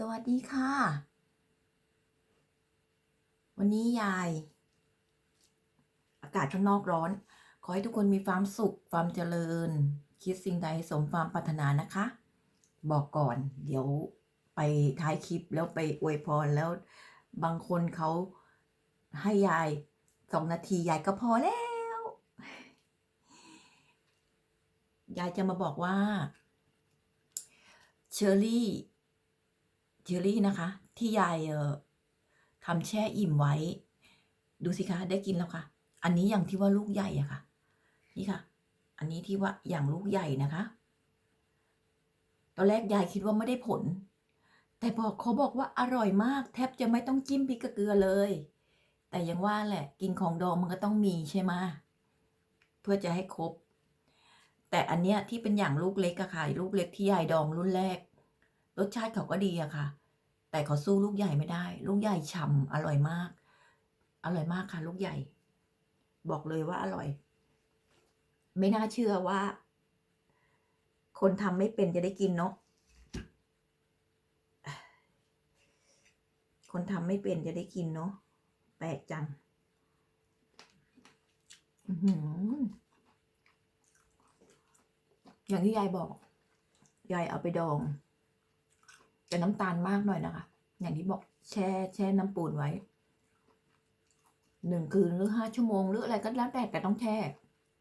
สวัสดีค่ะ วันนี้ยาย อากาศข้างนอกร้อน ขอให้ทุกคนมีความสุข ความเจริญ คิดสิ่งใดสมความปรารถนานะคะ บอกก่อน เดี๋ยวไปท้ายคลิปแล้วไปอวยพรแล้วบางคนเขาให้ยายสองนาทียายก็พอแล้ว ยายจะมาบอกว่าเชอรี่ เชอรี่นะคะ ที่ยายเอ่อทำแช่อิ่มไว้ ดูสิคะได้กินแล้วค่ะ อันนี้อย่างที่ว่าลูกใหญ่อะค่ะ นี่ค่ะ อันนี้ที่ว่าอย่างลูกใหญ่นะคะ ตอนแรกยายคิดว่าไม่ได้ผล แต่บอกเขาบอกว่าอร่อยมาก แทบจะไม่ต้องจิ้มพริกเกลือเลย แต่ยังว่าแหละ กินของดองมันก็ต้องมีใช่ไหมเพื่อจะให้ครบแต่อันเนี้ยที่เป็นอย่างลูกเล็กอะค่ะลูกเล็กที่ยายดองรุ่นแรก รสชาติเขาก็ดีอะค่ะ แต่เขาสู้ลูกใหญ่ไม่ได้ ลูกใหญ่ฉ่ำอร่อยมาก อร่อยมากค่ะ ลูกใหญ่ บอกเลยว่าอร่อย ไม่น่าเชื่อว่า คนทำไม่เป็นจะได้กินเนาะคนทำไม่เป็นจะได้กินเนาะแปลกจังอย่างที่ยายบอก ยายเอาไปดอง แต่น้ำตาลมากหน่อยนะคะ อย่างที่บอกแช่แช่น้ำปูนไว้หนึ่งคืนหรือห้าชั่วโมงหรืออะไรก็แล้วแต่แต่ต้องแช่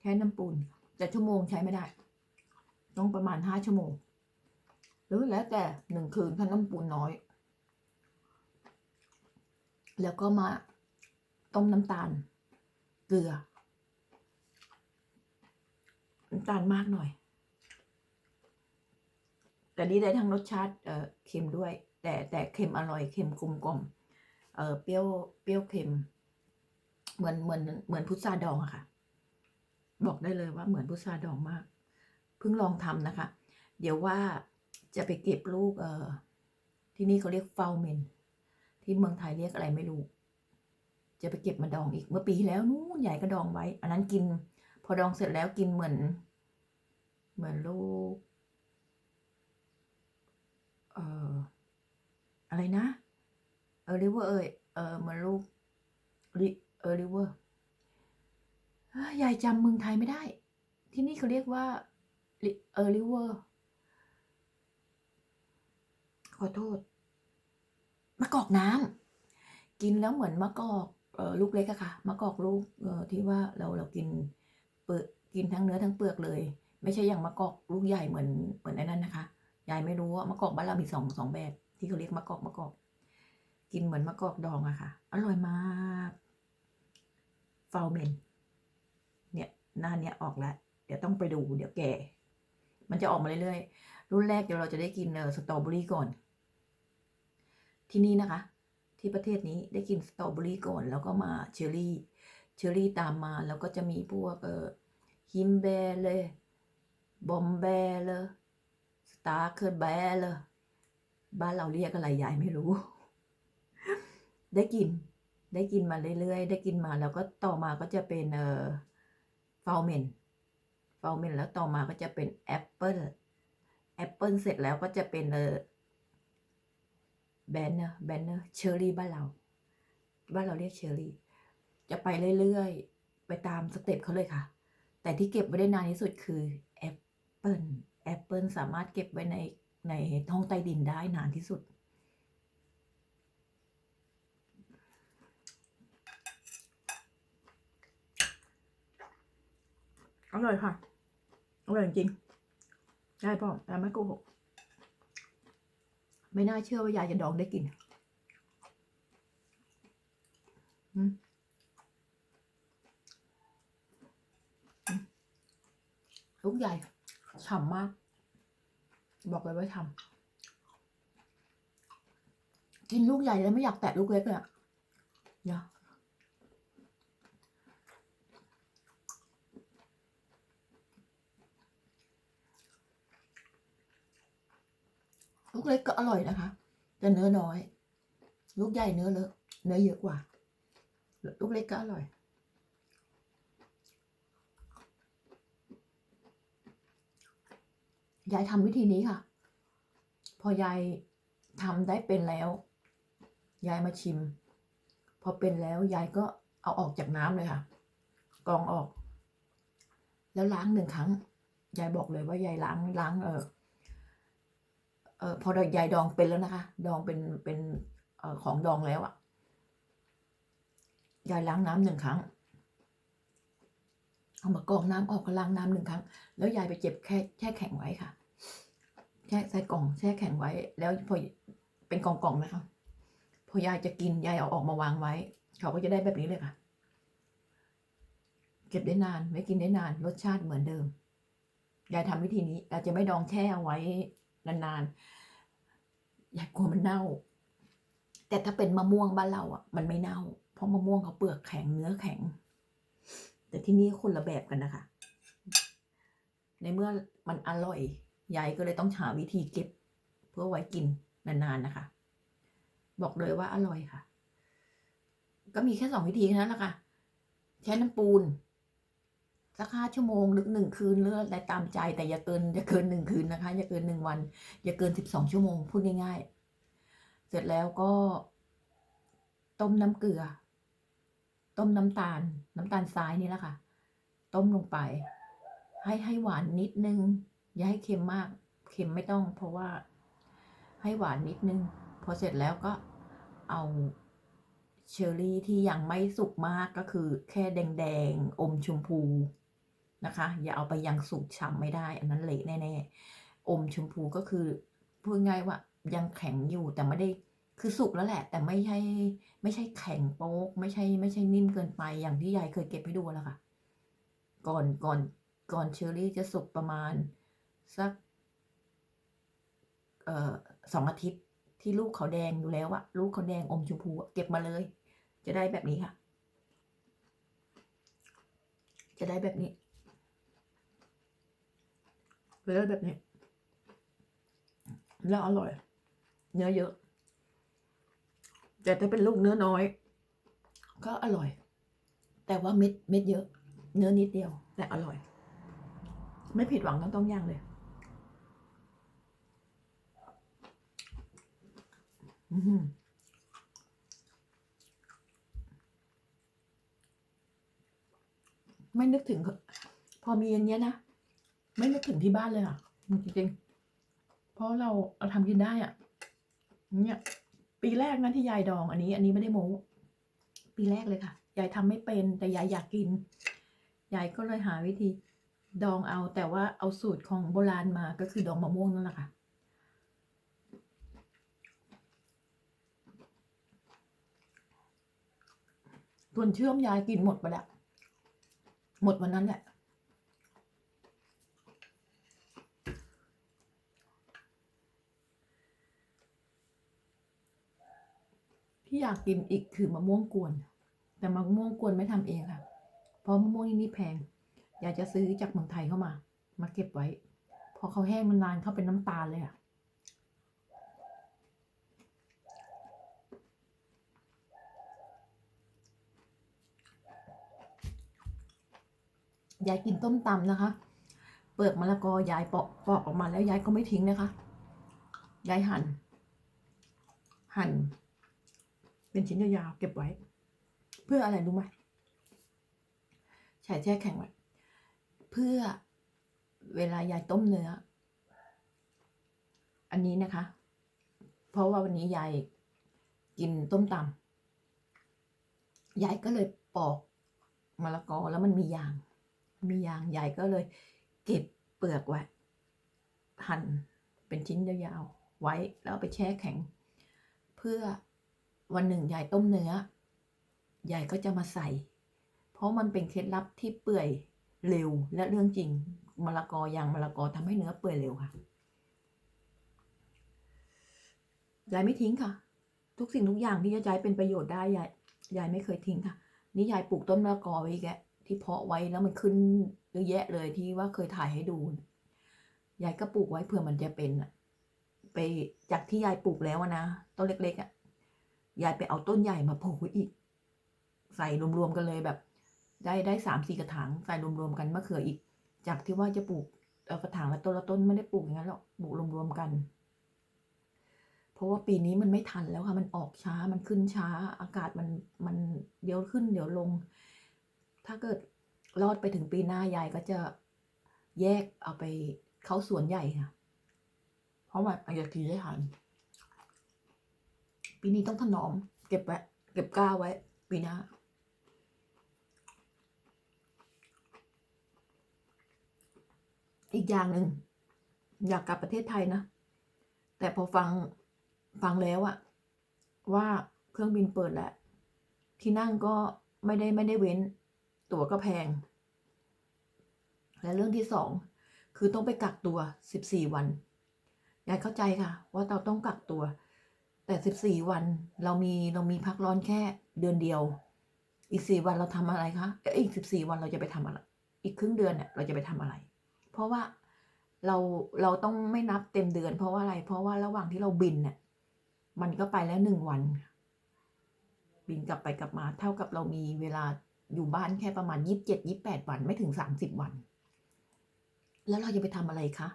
แช่น้ำปูน แต่ชั่วโมงใช้ไม่ได้ ต้องประมาณห้าชั่วโมง หรือแล้วแต่หนึ่งคืนถ้าน้ำปูนน้อย แล้วก็มาต้มน้ำตาล เกลือน้ำตาลมากหน่อย แต่นี่ได้ทั้งรสชาติเค็มด้วย แต่แต่เค็มอร่อยเค็มกลมกลมเปรี้ยวเปรี้ยวเค็ม เหมือนเหมือนเหมือนพุทราดองอะค่ะ บอกได้เลยว่าเหมือนพุทราดองมาก เพิ่งลองทำนะคะ เดี๋ยวว่าจะไปเก็บลูกเออที่นี่เขาเรียกเฟลเมน ที่เมืองไทยเรียกอะไรไม่รู้ จะไปเก็บมาดองอีกเมื่อปีแล้วนู้นใหญ่ก็ดองไว้ อันนั้นกิน พอดองเสร็จแล้วกินเหมือน เหมือนลูก เอ่อ อะไรนะเออริเวอร์เอยเออเหมือนลูกริเออริเวอร์ยายจำเมืองไทยไม่ได้ ที่นี่เขาเรียกว่าริเออริเวอร์ขอโทษมะกอกน้ำกินแล้วเหมือนมะกอกเออลูกเล็กอะค่ะมะกอกลูกเออที่ว่าเราเรากินเปลือกกินทั้งเนื้อทั้งเปลือกเลย ไม่ใช่อย่างมะกอกลูกใหญ่เหมือนเหมือนไอ้นั่นนะคะยายไม่รู้ว่ามะกอกบ้านเรามีสองสองแบบ ที่เขาเรียกมะกอกมะกอกกินเหมือนมะกอกดองอะค่ะ อร่อยมากฟาวเมนเนี่ยหน้าเนี้ยออกแล้ว เดี๋ยวต้องไปดู เดี๋ยวแก่ มันจะออกมาเรื่อยๆ รุ่นแรกเดี๋ยวเราจะได้กินเออสตรอเบอรี่ก่อน ที่นี่นะคะ ที่ประเทศนี้ได้กินสตรอเบอรี่ก่อน แล้วก็มาเชอร์รี่ เชอร์รี่ตามมา แล้วก็จะมีพวกเออฮิมเบเลยบอมเบเลยสตาร์เคิร์แบเลย บ้านเราเรียกอะไรยายไม่รู้ ได้กิน ได้กินมาเรื่อยๆ ได้กินมาแล้วก็ต่อมาก็จะเป็นเอ่อฟาวเมนฟาวเมนแล้วต่อมาก็จะเป็นแอปเปิลแอปเปิลเสร็จแล้วก็จะเป็นเอ่อแบนเนอร์แบนเนอร์เชอร์รี่บ้านเราบ้านเราเรียกเชอร์รี่ จะไปเรื่อยๆ ไปตามสเต็ปเขาเลยค่ะ แต่ที่เก็บไว้ได้นานที่สุดคือแอปเปิลแอปเปิลสามารถเก็บไว้ใน ในท้องใต้ดินได้นานที่สุด อร่อยค่ะ อร่อยจริงยายบอกยายไม่โกหก ไม่น่าเชื่อว่ายายจะดองได้กินอืมลูกใหญ่ฉ่ำมาก บอกเลยว่าฉ่ำกินลูกใหญ่แล้วไม่อยากแตะลูกเล็กเลยอะอย่าลูกเล็กก็อร่อยนะคะ แต่เนื้อน้อย ลูกใหญ่เนื้อเลอะเนื้อเยอะกว่า ลูกเล็กก็อร่อย ยายทำวิธีนี้ค่ะ พอยายทำได้เป็นแล้ว ยายมาชิม พอเป็นแล้วยายก็เอาออกจากน้ำเลยค่ะ กองออก แล้วล้างหนึ่งครั้ง ยายบอกเลยว่ายายล้างล้างเออเออพอยายดองเป็นแล้วนะคะ ดองเป็นเป็นออของดองแล้วอะยายล้างน้ำหนึ่งครั้งเอามากองน้ำออกก็ล้างน้ำหนึ่งครั้ง แล้วยายไปเจ็บแค่แช่แข็งไว้ค่ะ แช่ใส่กล่องแช่แข็งไว้ แล้วพอเป็นกล่องๆนะคะพอยายจะกินยายเอาออกมาวางไว้ เขาก็จะได้แบบนี้เลยค่ะ เก็บได้นานไว้กินได้นาน รสชาติเหมือนเดิมยายทำวิธีนี้ยายจะไม่ดองแช่เอาไว้นานๆยายกลัวมันเน่า แต่ถ้าเป็นมะม่วงบ้านเราอะ มันไม่เน่า เพราะมะม่วงเขาเปลือกแข็งเนื้อแข็ง แต่ที่นี่คนละแบบกันนะคะ ในเมื่อมันอร่อย ยายก็เลยต้องหาวิธีเก็บ เพื่อไว้กินนานๆนะคะ บอกเลยว่าอร่อยค่ะ ก็มีแค่สองวิธีแค่นั้นแหละค่ะใช้น้ำปูนสักห้าชั่วโมงหรือหนึ่งคืนหรืออะไรตามใจ แต่อย่าเกินอย่าเกินหนึ่งคืนนะคะ อย่าเกินหนึ่งวัน อย่าเกินสิบสองชั่วโมงพูดง่ายๆ เสร็จแล้วก็ ต้มน้ำเกลือ ต้มน้ำตาล น้ำตาลทรายนี่แหละค่ะ ต้มลงไป ให้ให้หวานนิดนึง อย่าให้เค็มมาก เค็มไม่ต้อง เพราะว่าให้หวานนิดนึง พอเสร็จแล้วก็เอาเชอร์รี่ที่ยังไม่สุกมากก็คือแค่แดงๆ อมชมพูนะคะ อย่าเอาไปยังสุกฉ่ำไม่ได้ อันนั้นเละแน่ๆ อมชมพูก็คือพูดง่ายว่ายังแข็งอยู่แต่ไม่ได้คือสุกแล้วแหละ แต่ไม่ใช่ไม่ใช่แข็งโป๊ก ไม่ใช่ไม่ใช่นิ่มเกินไปอย่างที่ยายเคยเก็บให้ดูแล้วค่ะ ก่อนก่อนก่อนเชอร์รี่จะสุกประมาณ สักสองอาทิตย์ที่ลูกเขาแดงอยู่แล้วอะลูกเขาแดงอมชมพูเก็บมาเลย จะได้แบบนี้ค่ะ จะได้แบบนี้จะได้แบบนี้ แล้วอร่อย เนื้อเยอะ แต่ถ้าเป็นลูกเนื้อน้อย ก็อร่อย แต่ว่าเม็ดเม็ดเยอะ เนื้อนิดเดียว แต่อร่อย ไม่ผิดหวังทั้งต้องย่างเลย อือหือ ไม่นึกถึง พอมีอันเนี้ยนะ ไม่นึกถึงที่บ้านเลยค่ะ จริงๆ เพราะเราเราทำกินได้อะ เนี่ย ปีแรกนะที่ยายดอง อันนี้ อันนี้ไม่ได้โม้ปีแรกเลยค่ะ ยายทำไม่เป็น แต่ยายอยากกิน ยายก็เลยหาวิธี ดองเอาแต่ว่าเอาสูตรของโบราณมาก็คือดองมะม่วงนั่นแหละค่ะ ส่วนเชื่อมยายกินหมดไปแล้ว หมดวันนั้นแหละที่อยากกินอีกคือมะม่วงกวน แต่มะม่วงกวนไม่ทำเองค่ะ เพราะมะม่วงที่นี่แพง อยากจะซื้อจากเมืองไทยเข้ามา มาเก็บไว้ พอเขาแห้งมันนานเขาเป็นน้ำตาลเลยอะ ยายกินต้มตำนะคะ เปลือกมะละกอยายปอกปอกออกมาแล้วยายก็ไม่ทิ้งนะคะ ยายหั่น หั่น เป็นชิ้นยาวๆเก็บไว้ เพื่ออะไรรู้ไหมใส่แช่แข็งไว้ เพื่อเวลายายต้มเนื้อ อันนี้นะคะ เพราะว่าวันนี้ยายกินต้มตำยายก็เลยปอกมะละกอแล้วมันมียาง มียางยายก็เลย เก็บเปลือกไว้หั่นเป็นชิ้นยาวๆไว้แล้วไปแช่แข็ง เพื่อวันหนึ่งยายต้มเนื้อยายก็จะมาใส่ เพราะมันเป็นเคล็ดลับที่เปื่อยเร็วและเรื่องจริงมะละกอยางมะละกอทำให้เนื้อเปื่อยเร็วค่ะยายไม่ทิ้งค่ะ ทุกสิ่งทุกอย่างที่จะใช้เป็นประโยชน์ได้ยายยายไม่เคยทิ้งค่ะ นี่ยายปลูกต้นมะละกอไว้แก ที่เพาะไว้แล้วมันขึ้นเยอะแยะเลยที่ว่าเคยถ่ายให้ดูยายก็ปลูกไว้เผื่อมันจะเป็นอะไปจากที่ยายปลูกแล้วนะต้นเล็กๆอะยายไปเอาต้นใหญ่มาปลูกไว้อีก ใส่รวมๆกันเลยแบบ ได้ได้สามสี่กระถางใส่รวมๆกันมะเขืออีก จากที่ว่าจะปลูกเอากระถางละต้นละต้นไม่ได้ปลูกอย่างนั้นหรอกปลูกรวมๆกัน เพราะว่าปีนี้มันไม่ทันแล้วค่ะมันออกช้ามันขึ้นช้า อากาศมันมันเดี๋ยวขึ้นเดี๋ยวลง ถ้าเกิดรอดไปถึงปีหน้ายายก็จะแยกเอาไปเข้าสวนใหญ่ค่ะ เพราะว่าอยากกินได้ทันปีนี้ต้องถนอม เก็บไว้เก็บก้าไว้ ปีหน้าอีกอย่างหนึ่งอยากกลับประเทศไทยนะ แต่พอฟังฟังแล้วอะว่าเครื่องบินเปิดแล้ว ที่นั่งก็ไม่ได้ไม่ได้เว้น ตั๋วก็แพง และเรื่องที่สองคือต้องไปกักตัวสิบสี่วันยายเข้าใจค่ะ ว่าเราต้องกักตัว แต่สิบสี่วันเรามีเรามีพักร้อนแค่เดือนเดียว อีกสี่วันเราทำอะไรคะเอ้ยอีกสิบสี่วันเราจะไปทำอะไร อีกครึ่งเดือนเนี่ยเราจะไปทำอะไร เพราะว่าเราเราต้องไม่นับเต็มเดือนเพราะว่าอะไร เพราะว่าระหว่างที่เราบินเนี่ยมันก็ไปแล้วหนึ่งวัน บินกลับไปกลับมาเท่ากับเรามีเวลา อยู่บ้านแค่ประมาณยี่สิบเจ็ดยี่แปดวันไม่ถึงสามสิบวัน แล้วเราจะไปทำอะไรคะ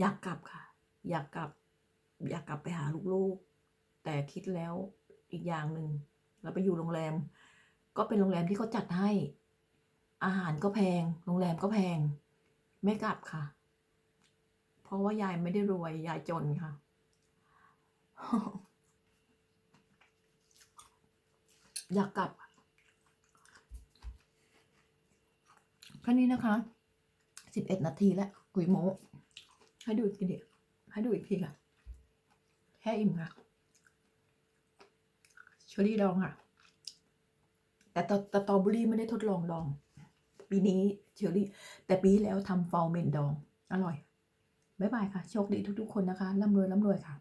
อยากกลับค่ะ อยากกลับ อยากกลับไปหาลูกๆ แต่คิดแล้วอีกอย่างหนึ่งเราไปอยู่โรงแรม ก็เป็นโรงแรมที่เขาจัดให้ อาหารก็แพง โรงแรมก็แพง ไม่กลับค่ะ เพราะว่ายายไม่ได้รวย ยายจนค่ะอยากกลับ แค่นี้นะคะสิบเอ็ดนาทีแล้วกุยโมให้ดูอีกทีเดียวให้ดูอีกทีค่ะแค่อิ่มค่ะเชอรี่ดองค่ะ แต่ตแต่ตอเบอรี่ไม่ได้ทดลองดอง ปีนี้เชอรี่ แต่ปีแล้วทำฟอลเมนดอง อร่อย บ๊ายบายค่ะ โชคดีทุกๆคนนะคะร่ำรวยร่ำรวยค่ะ